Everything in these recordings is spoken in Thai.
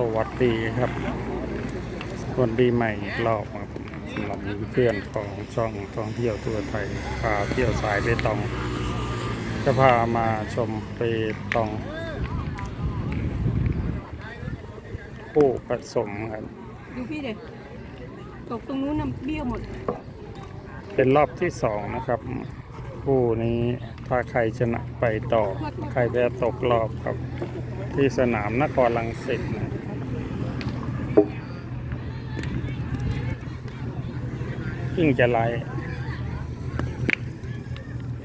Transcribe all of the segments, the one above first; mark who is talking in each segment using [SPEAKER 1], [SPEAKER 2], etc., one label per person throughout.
[SPEAKER 1] สวัสดีครับสวัสดีใหม่อีกรอบครับสำหรับเพื่อนของช่องท่องเที่ยวทั่วไทยพาเที่ยวสายเปตอง จะพามาชมเปตองผู้ผสมครับ
[SPEAKER 2] ดูพี่เด็กตกตรงนู้นน้ำเบี้ยวหมด
[SPEAKER 1] เป็นรอบที่สองนะครับ คู่นี้ถ้าใครชนะไปต่อ ใครแพ้ตกรอบครับ ที่สนามนครลังสิตนะ ยิ่งจะไล่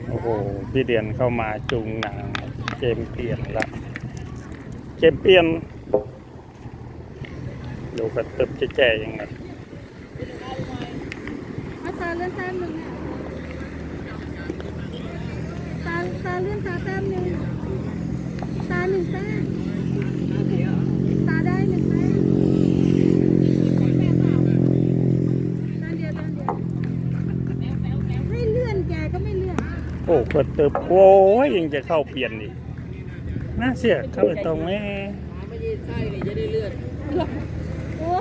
[SPEAKER 1] โอ้โห พี่เดียนเข้ามาจุงหนังเกมเปลี่ยนละเกมเปลี่ยนดูกระตึบจะแจ่ยังไง
[SPEAKER 2] มาตาเลื่อนแต้มหนึ่งตาตาเลื่อนตาแต้มหนึ่งตาหนึ่งแต้ม
[SPEAKER 1] โอ้กระตึบโอ้ยยังจะเข้าเปลี่ยนอีกน่าเสียเข้าไปตรงนี้
[SPEAKER 3] ไม่ใช่ไส้เลยจะได้เลือด
[SPEAKER 2] โอ้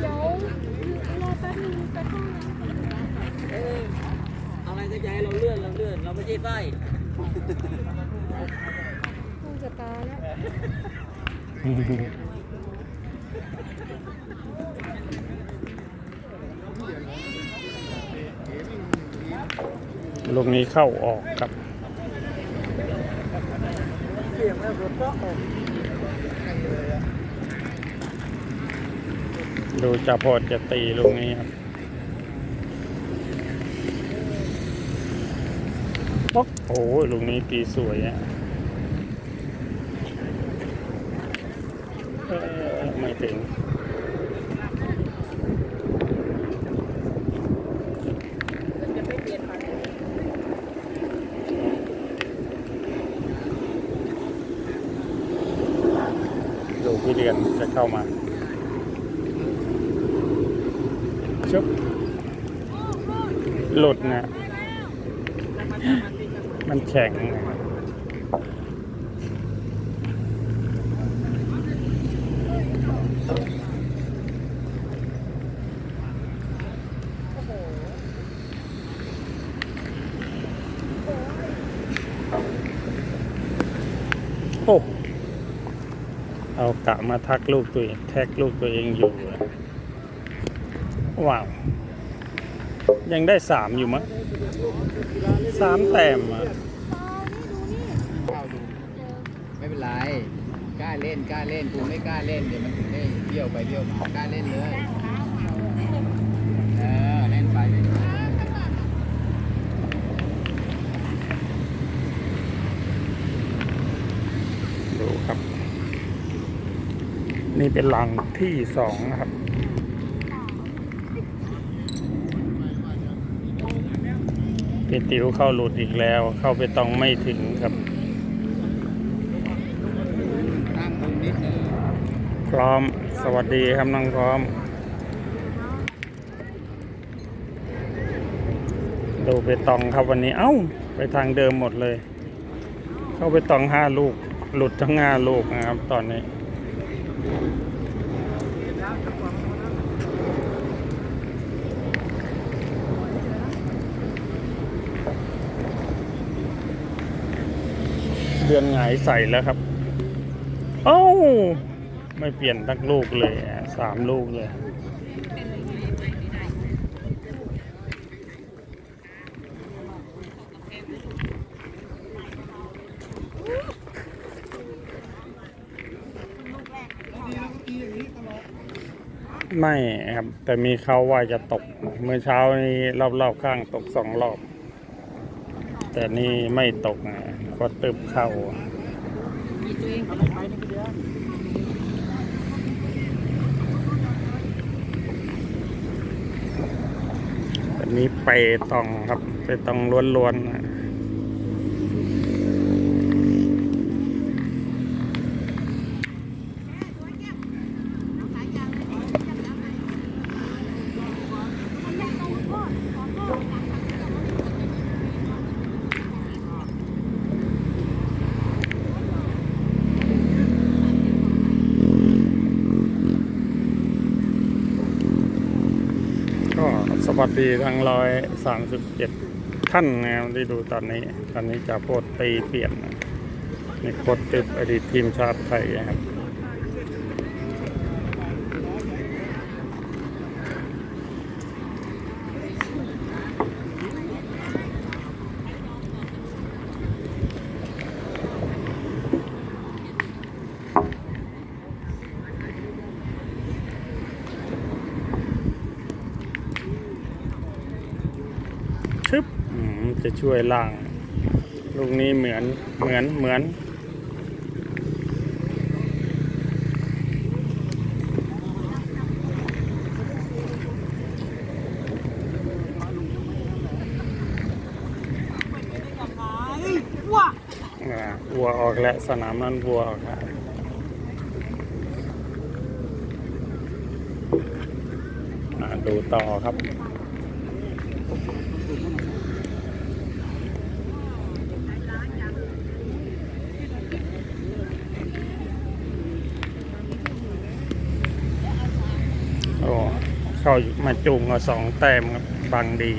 [SPEAKER 2] เดี๋ยวรอแป๊บนึงไปห้องน้ำ
[SPEAKER 3] เอออะไรก็จะให้เราเลือดเราเลือดเราไม่ใช่ไส้
[SPEAKER 2] คงจะตายแล้ว
[SPEAKER 1] ลูกนี้เข้าออกครับดูจะพอจะตีลูกนี้ครับป๊อกโอ้ลูกนี้ตีสวยอะเอ่อไม่ถึง
[SPEAKER 3] จะไม่เปลี่ยนมัน
[SPEAKER 1] ดูพี่เรียนจะเข้ามาชุบหลุดนะ มันแข็งโอ้เอากะมาทักลูกตัวเอง แท็กลูกตัวเองอยู่ ว้าว ยังได้สามอยู่มั้งสามแต้มอะ
[SPEAKER 3] เข้าดูไม่เป็นไรกล้าเล่นกล้าเล่นกูไม่กล้าเล่นเดี๋ยวมันถึงได้เบี้ยวไปเบี้ยวมากล้าเล่นเลยเออเล่นไปเล่นไป
[SPEAKER 1] ดูครับ นี่เป็นหลังที่สองนะครับ พี่ติ๋วเข้าหลุดอีกแล้ว เข้าไปต้องไม่ถึงครับพร้อมสวัสดีครับน้องพร้อม ดูไปตองครับวันนี้เอ้า ไปทางเดิมหมดเลย เข้าไปตองห้าลูก หลุดทั้งห้าลูกนะครับ ตอนนี้ เดือนหงายใส่แล้วครับ เอ้า ไม่เปลี่ยนทักลูกเลยสามลูกเลยไม่ครับ แต่มีเขาว่าจะตก เมื่อเช้านี้รอบๆข้างตกสองรอบ แต่นี่ไม่ตกนะ ก็ตึบเข้าอันนี้ไปตองครับ ไปตองล้วนๆนะ วัสดีทั้งร้อยสามสิบเจ็ดท่านนะครับที่ดูตอนนี้ ตอนนี้จะโพดตีเปลี่ยนในี่โคตรติดอดีตทีมชาติไทยนะครับ ชึบอืม จะช่วยล่าง ลูกนี้เหมือนเหมือนเหมือนอ่าวัวออกแล้วสนามนั้นวัวออกแล้วอ่าดูต่อครับ โอ้ เข้ามาจุงเอาสองแต้มครับบังดี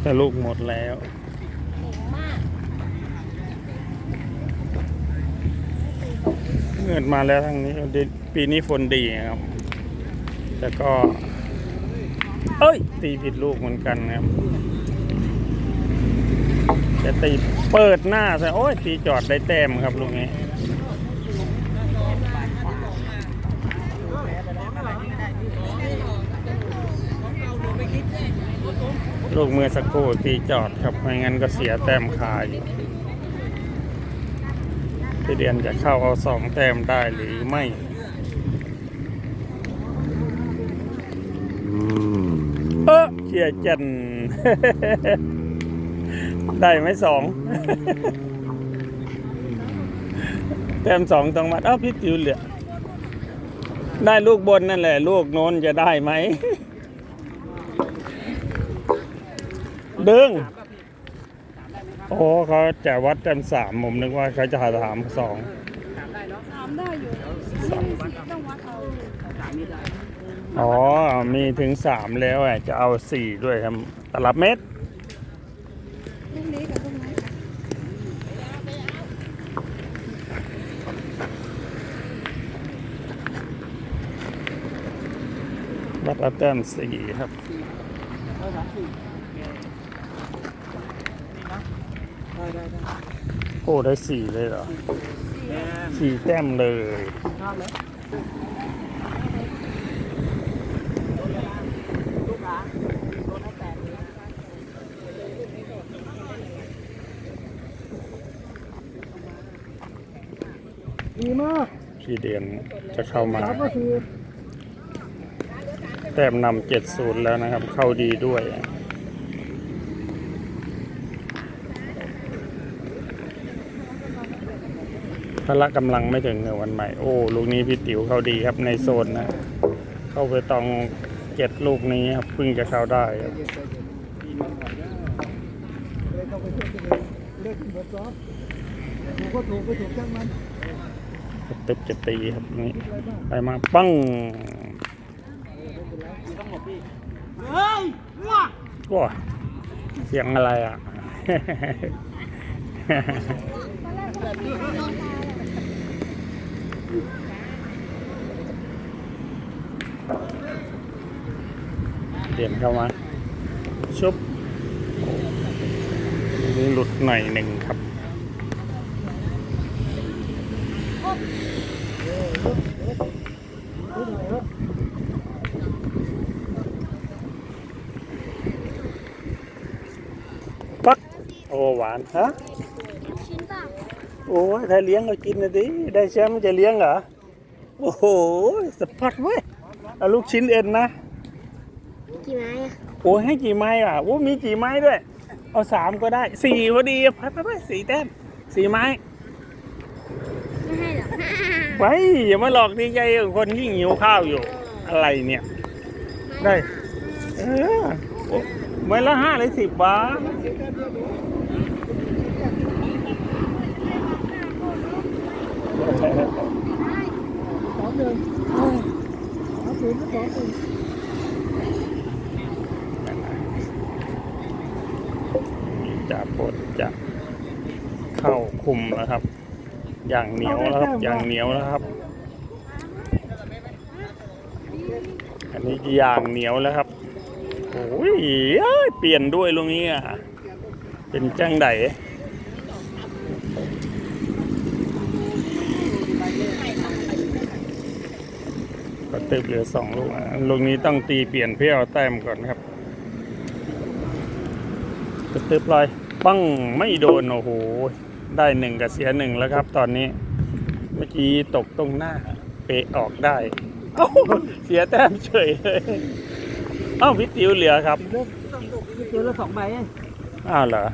[SPEAKER 1] แต่ลูกหมดแล้วเงินมาแล้วทางนี้ปีนี้ฝนดีครับ แต่ก็ เอ้ย ตีผิดลูกเหมือนกันครับจะตีเปิดหน้าใส่โอ้ยตีจอดได้แต้มครับลูกนี้ ลูกมือสักครู่ตีจอดครับไม่งั้นก็เสียแต้มคาอยู่พี่เดียนจะเข้าเอาสองแต้มได้หรือไม่เออเชียร์จัน ได้ไหมสอง แต้มสองต้องมาเอ้าพี่ติวเหลือได้ลูกบนนั่นแหละ ลูกโน้นจะได้ไหม ดึง โอ้เขาจะวัดแต้มสามผมนึกว่าเขาจะถามสอง
[SPEAKER 2] ถามได้อยู่นี่ต้องวัดเอา
[SPEAKER 1] อ๋อ มีถึงสามแล้วอะจะเอาสี่ด้วยครับตลับเม็ด
[SPEAKER 2] ลูกนี้กับลูกนั้นค่ะ
[SPEAKER 1] วัดเอาแต้มสี่ครับ โอ้ได้สี่เลยเหรอสี่แต้มเลย
[SPEAKER 4] ดีมาก
[SPEAKER 1] พี่เดียนจะเข้ามา
[SPEAKER 4] สามก็คือ
[SPEAKER 1] แต้มนำเจ็ดศูนย์แล้วนะครับ เข้าดีด้วย พละกำลังไม่ถึงในวันใหม่ โอ้ ลูกนี้พี่ติ๋วเขาดีครับในโซนนะ เข้าไปตองเจ็ดลูกนี้ครับพิ่งจะเข้าได้ครับ
[SPEAKER 4] เลยต้องไปช่วยตัวเองเลิกขึ้นเบิร์ดซอฟถูกก็ถูกไปถูกจ้างมัน
[SPEAKER 1] ตึบจะตีครับนี่ไปมาปั้งว้าเสียงอะไรอะ เปลี่ยนเข้ามา ชุบนี่หลุดหน่อยหนึ่งครับปักโอหวานฮะ โอ้ยถ้าเลี้ยงก็กินนะดิได้แชมป์จะเลี้ยงเหรอ โอ้โหสะพัดเว้ยเอาลูกชิ้นเอ็นนะ
[SPEAKER 2] กี่ไม้อะ
[SPEAKER 1] โอ้ยให้กี่ไม้อะโอ้มีกี่ไม้ด้วย เอาสามก็ได้สี่พอดีไปไปไปสี่แต้มสี่ไม้
[SPEAKER 2] ไม่ให้หรอก
[SPEAKER 1] ไปอย่ามาหลอกดีใจกับคนที่หิวข้าวอยู่ อะไรเนี่ย ได้ เออโอ้ไม้ละห้าหรือสิบบาท
[SPEAKER 4] สองหนึ่งสามศูนย์สองหนึ่ง
[SPEAKER 1] จะปดจะเข้าคุมแล้วครับ อย่างเหนียวแล้วครับ อย่างเหนียวแล้วครับ อันนี้อย่างเหนียวแล้วครับโอ้ยเปลี่ยนด้วยลุงนี้อะเป็นจ้างได ก็ตึบเหลือสองลูกอะลูกนี้ต้องตีเปลี่ยนเพื่อเอาแต้มก่อนครับตึบตึบลอยปังไม่โดน โอ้โห ได้หนึ่งกับเสียหนึ่งแล้วครับ ตอนนี้ เมื่อกี้ตกตรงหน้า เปะออกได้ เอ้า เสียแต้มเฉยเลยเอ้าพี่ติ๋วเหลือครับ
[SPEAKER 4] เจอละสองใบ
[SPEAKER 1] อ้าวเหรอ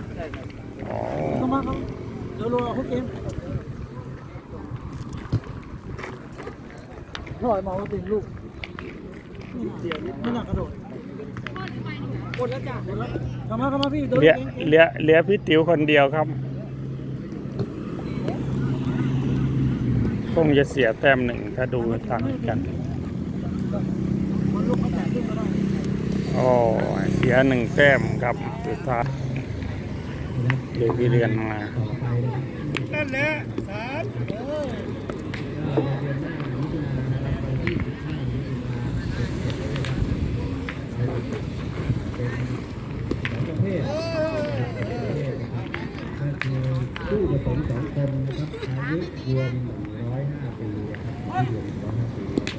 [SPEAKER 1] อ๋อ
[SPEAKER 4] เขามาเขาเดี๋ยวรอเขาเกม ถอยมาว่าเป็นลูกไม่หนักกระโดดกดแล้วจ้ะกดแล้วเข้ามาเข้ามาพี่เดิน
[SPEAKER 1] เหลือ
[SPEAKER 4] เอง
[SPEAKER 1] เหลือเหลือพี่ติ๋วคนเดียวครับ คงจะเสียแต้มหนึ่งถ้าดูต่างกัน
[SPEAKER 4] มันลูกเขาแตกขึ้นมาได้
[SPEAKER 1] อ๋อเสียหนึ่งแต้มครับสุดท้ายเดี๋ยวพี่เรียนมา
[SPEAKER 4] นั่นแหละสาม
[SPEAKER 5] ผู้ผสมสองคนนะครับอายุรวม105ปีนะครับที่รวม105ปีนะ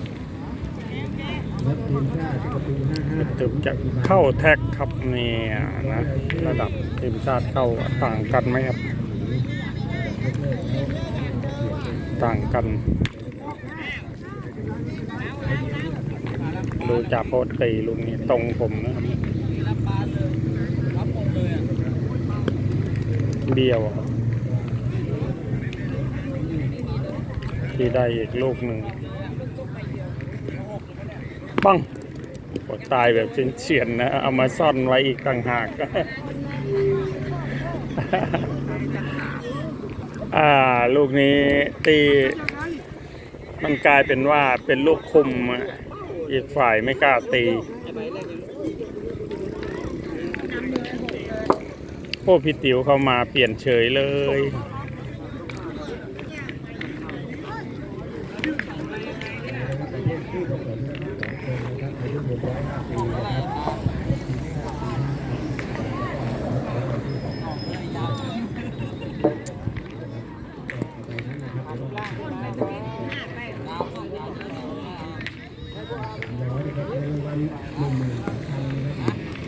[SPEAKER 5] ครับทีมชาติประตู55
[SPEAKER 1] ถึงจะเข้าแท็กครับเนี่ยนะระดับทีมชาติเข้าต่างกันไหมครับ ต่างกันดูจากโพสต์ตีลุงนี่ตรงผมนะครับ เบี้ยวครับที่ได้อีกลูกหนึ่งปังกดตายแบบเฉียนๆนะ เอามาซ่อนไว้อีกต่างหากอ่า ลูกนี้ตีมันกลายเป็นว่าเป็นลูกคุมอีกฝ่ายไม่กล้าตี พวกพี่ติ๋วเข้ามาเปลี่ยนเฉยเลย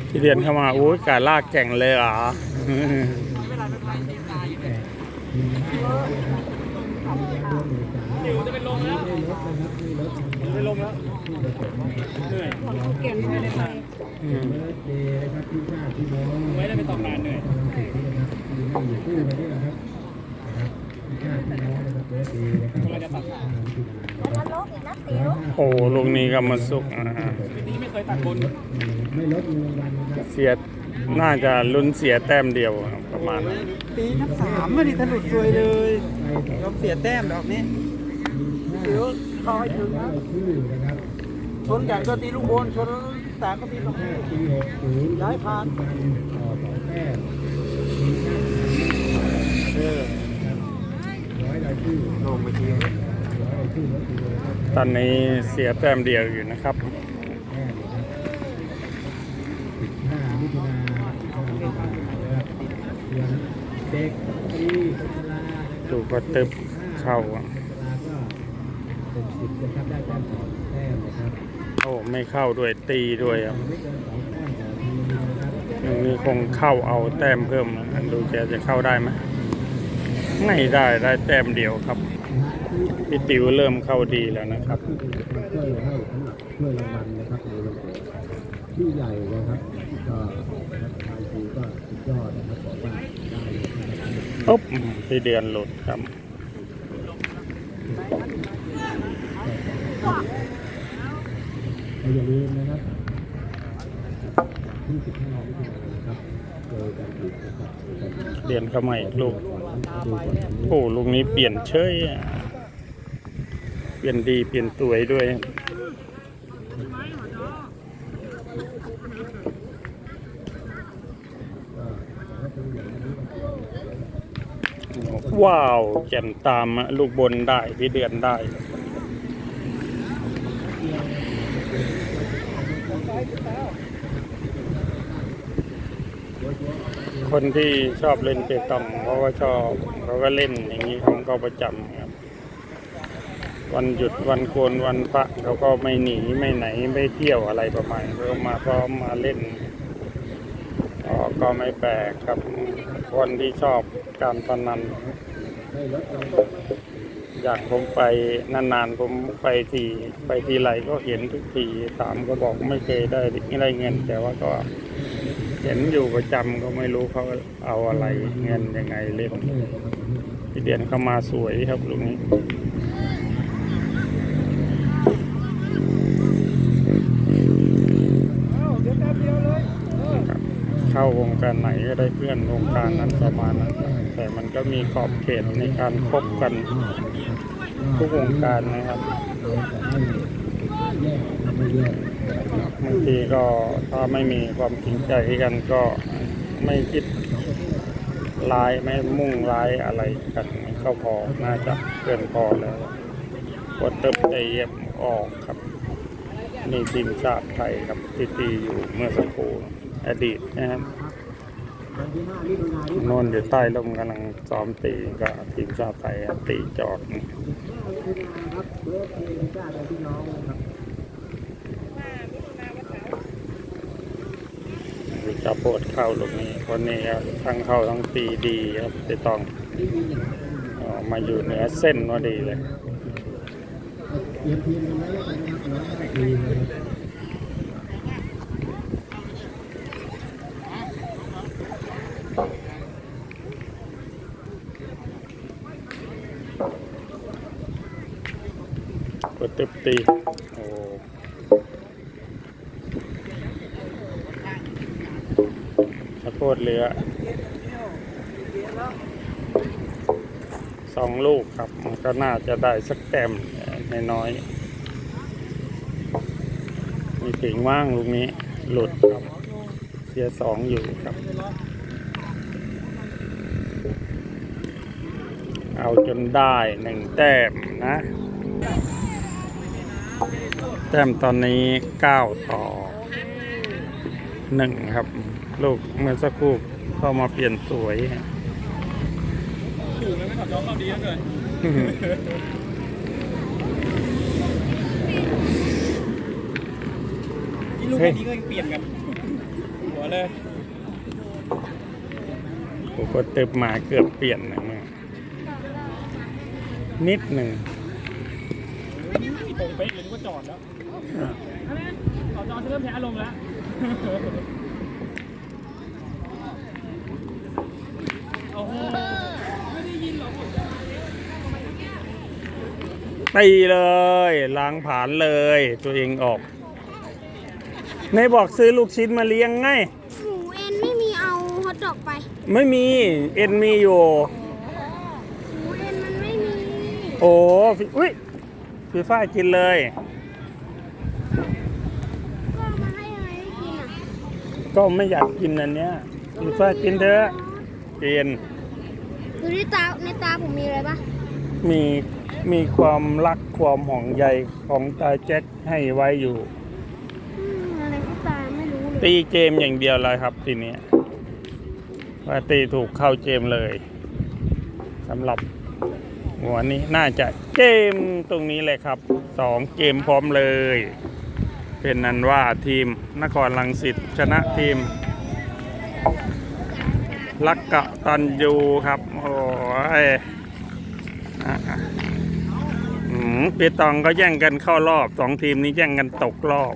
[SPEAKER 1] ที่เรียนเข้ามาโอ้ยการลากแก่งเลยเหรอ อืม
[SPEAKER 5] เดย์นะครับทีมชาติพี่น้องไม่ได้ไปตกงานเหนื่อยนะครับอยู่คู่กันนี่นะครับนะครับทีมชาติพี่น้องนะครับเบสเดย์นะครับเราจะตัดขาด
[SPEAKER 1] โอ้ลูกนี้ก็มาสุกอ่า
[SPEAKER 5] ไม่ลดเงินรางวัลนะครับ
[SPEAKER 1] เสีย น่าจะลุ้นเสียแต้มเดียวครับประมาณนั้น
[SPEAKER 4] ตีนับสามไม่ได้ถลุดซวยเลยยอมเสียแต้มดอกนี้เดี๋ยวเข้าให้ถึงนะ
[SPEAKER 5] ชื่อนะครับ
[SPEAKER 4] ชนใหญ่ก็ตีลูกบอลชนแตกก็ตีลูก
[SPEAKER 5] ห้าปีหกศูนย์
[SPEAKER 4] ย้ายผ่าน
[SPEAKER 5] ปัจจุบันต่อสองแต้มร้อยรายชื่อลงไปทีร้อยรายชื่อลดทีเลยนะครับ
[SPEAKER 1] ตอนนี้เสียแต้มเดียวอยู่นะครับ
[SPEAKER 5] แน่เลยครับห้ามิถุนาห้ามิถุนานะครับเดือนเด็กปีกุลา
[SPEAKER 1] ดูก็ตึบเข้าอะ
[SPEAKER 5] กุลาก็เป็นสิบนะครับได้แต้ม สองแต้มนะครับ
[SPEAKER 1] โอ้ไม่เข้าด้วยตีด้วยครับ
[SPEAKER 5] ไม่เกินสองแต้มต่อทีมนะครับ
[SPEAKER 1] ลูกนี้คงเข้าเอาแต้มเพิ่มดูแกจะเข้าได้ไหมไม่ได้ได้แต้มเดียวครับพี่ติวเริ่มเข้าดีแล้วนะครับ
[SPEAKER 5] ช่วยให้สำหรับช่วยรางวัลนะครับในวันเกิดที่ใหญ่นะครับก็ทางทีก็สุดยอดนะครับบอกว่าได้ นะครับ
[SPEAKER 1] ปุ๊บพี่เดือนหลุดครับ
[SPEAKER 5] อย่าลืมนะครับที่15มิถุนายนนะครับเจอกันอีกนะครับเจอกัน
[SPEAKER 1] เดือนเข้ามาอีกลูก
[SPEAKER 5] ก่อนดูก่อน
[SPEAKER 1] โอ้ลูกนี้เปลี่ยนเฉยอะเปลี่ยนดีเปลี่ยนตัวยด้วย
[SPEAKER 5] ก็ถ้าเป็นอย่างนี้
[SPEAKER 1] ว้าวแจ่มตามอะลูกบนได้พี่เดือนได้คนที่ชอบเล่นเปตองเขาก็ชอบเขาก็เล่นอย่างนี้ของเขาประจำครับ วันหยุดวันโกนวันพระเขาก็ไม่หนีไม่ไหนไม่เที่ยวอะไรประมาณเขามาพร้อมมาเล่นก็ก็ไม่แปลกครับคนที่ชอบการพนัน อยางผมไปนานๆผมไปทีไปทีไรก็เห็นทุกทีถามก็บอกไม่เคยได้ได้เงิน แต่ว่าก็เห็นอยู่ประจำก็ไม่รู้เขาเอาอะไรเงินยังไงเล่นพี่เดียนเข้ามาสวยครับลุงนี้เข้าวงการไหนก็ได้เพื่อนวงการนั้นประมาณนั้น แต่มันก็มีขอบเขตในการคบกันทุกวงการนะครับบางทีก็ถ้าไม่มีความจริงใจกันก็ไม่คิดร้ายไม่มุ่งร้ายอะไรกันก็พอน่าจะเกินพอแล้วกดเติบใจเย็บออกครับนี่ทีมชาติไทยครับที่ตีอยู่เมื่อสักครู่อดีตนะครับ โนนอยู่ใต้ลมกำลังซ้อมตีก็ทีมชาติไทยครับตีจอดวิจาโพดเข้าลูกนี้คนนี้ครับทั้งเข้าทั้งตีดีครับจะต้องเอมาอยู่เหนือเส้นพอดีเลย
[SPEAKER 5] ตึบ
[SPEAKER 1] ตีโอ้สะโพดเรือสองลูกครับ มันก็น่าจะได้สักแต้มน้อยๆมีถึงว่างลูกนี้ หลุดครับ เสียสองอยู่ครับ เอาจนได้หนึ่งแต้มนะ แต้มตอนนี้เก้าต่อหนึ่งครับ ลูกเมื่อสักครู่เข้ามาเปลี่ยนสวย
[SPEAKER 4] ถูกเลยไม่ขับย้อนเข้าดีแล้วเกินนี่ลูกแค่นี้ก็ยังเปลี่ยนกันหัวเลย
[SPEAKER 1] ผมก็ตึบมาเกือบเปลี่ยนหนึ่งนิดหนึ่ง
[SPEAKER 4] นี่งเป๊ะเลยนึกว่าจอดแล้วอันนี้ต่อจอดจะเริ่มแพ้อารมณ์แล้วโอ้โหไม่ได้ยินหรอก
[SPEAKER 1] ตีเลยล้างผาญเลย ตัวเองออกในบอกซื้อลูกชิ้นมาเลี้ยงไง
[SPEAKER 2] หมูเอ็นไม่มีเอาฮอทดอกไป
[SPEAKER 1] ไม่มีเอ็นมีอยู่
[SPEAKER 2] หมูเอ็นมันไม่มี
[SPEAKER 1] โอ้อุ้ย พี่ฝ้ายกินเลย
[SPEAKER 2] ก็เอามาให้อะไรให้กินอะ
[SPEAKER 1] ก็ไม่อยากกินอันเนี้ยพี่ฝ้ายกินเถอะกิน
[SPEAKER 2] ดูในตาในตาผมมีอะไรปะ
[SPEAKER 1] มีมีความรักความห่วงใยของตาแจ็คให้ไว้อยู่
[SPEAKER 2] อืมอะไรที่ตาไม่รู้เลย
[SPEAKER 1] ตีเกมอย่างเดียวเลยครับทีเนี้ยว่าตีถูกเข้าเกมเลยสำหรับหั วนี้น่าจะเกมตรงนี้เลยครับสองเกมพร้อมเลย เป็นนั้นว่าทีมนครลังสิตชนะทีมลักกะตันยูครับโอ้ยอืมเปตองก็แย่งกันเข้ารอบสองทีมนี้แย่งกันตกรอบ